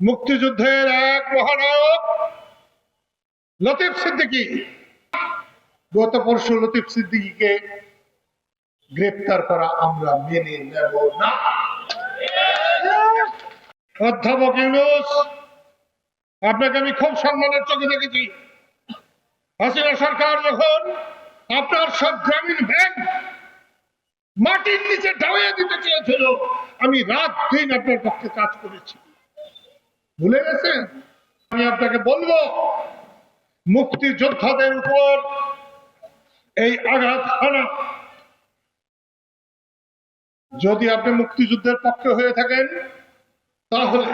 মুক্তিযুদ্ধের এক মহানায়ক লতিফ সিদ্দিকী। গত পরশু লতিফ সিদ্দিকীকে গ্রেপ্তার করা আমরা মেনে নেব না। অধ্যাপক ইউনুস, আপনাকে আমি খুব সম্মানের চোখে দেখেছি। হাসিনা সরকার যখন আপনার সব গ্রামীণ ব্যাংক মাটির নিচে ঢাউয়ে দিতে চেয়েছিল, আমি রাত দিন আপনার পক্ষে কাজ করেছি। ভুলে গেছেন? আমি আপনাকে বলব মুক্তিযোদ্ধাদের উপর এই আঘাত হানা যদি আপনি মুক্তিযুদ্ধের পক্ষে হয়ে থাকেন, তাহলে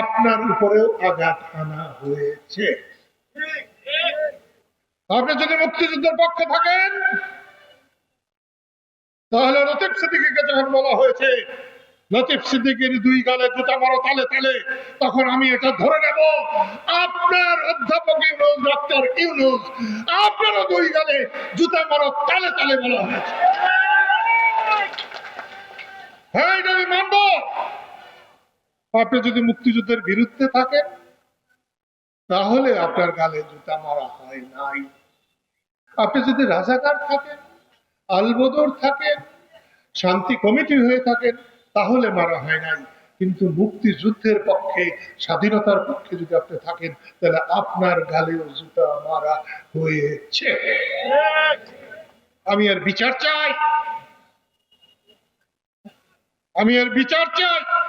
আপনার উপরেও আঘাত হানা হয়েছে। আপনি যদি মুক্তিযুদ্ধের পক্ষে থাকেন, তাহলে লতিফ সিদ্দিকীকে যখন বলা হয়েছে লতিফ সিদ্দিকীর দুই গালে জুতা মারো তালে তালে, তখন আমি এটা ধরে নেব। আপনার অধ্যাপক ইউনুস ডক্টর ইউনুস, আপনারও দুই গালে জুতা মারো তালে তালে বলা হয়েছে। হ্যাঁ এটা আমি মানব। আপনি যদি মুক্তিযুদ্ধের বিরুদ্ধে থাকেন, তাহলে আপনার গালে জুতা মারা হয় নাই। আপনি যদি রাজাকার থাকেন, আলবদর থাকেন, শান্তি কমিটি হয়ে থাকেন তাহলে মারা হয় নাই। কিন্তু মুক্তিযুদ্ধের পক্ষে, স্বাধীনতার পক্ষে যদি আপনি থাকেন, তাহলে আপনার গালেও জুতা মারা হয়েছে। আমি আর বিচার চাই। আমি আর বিচার চাই।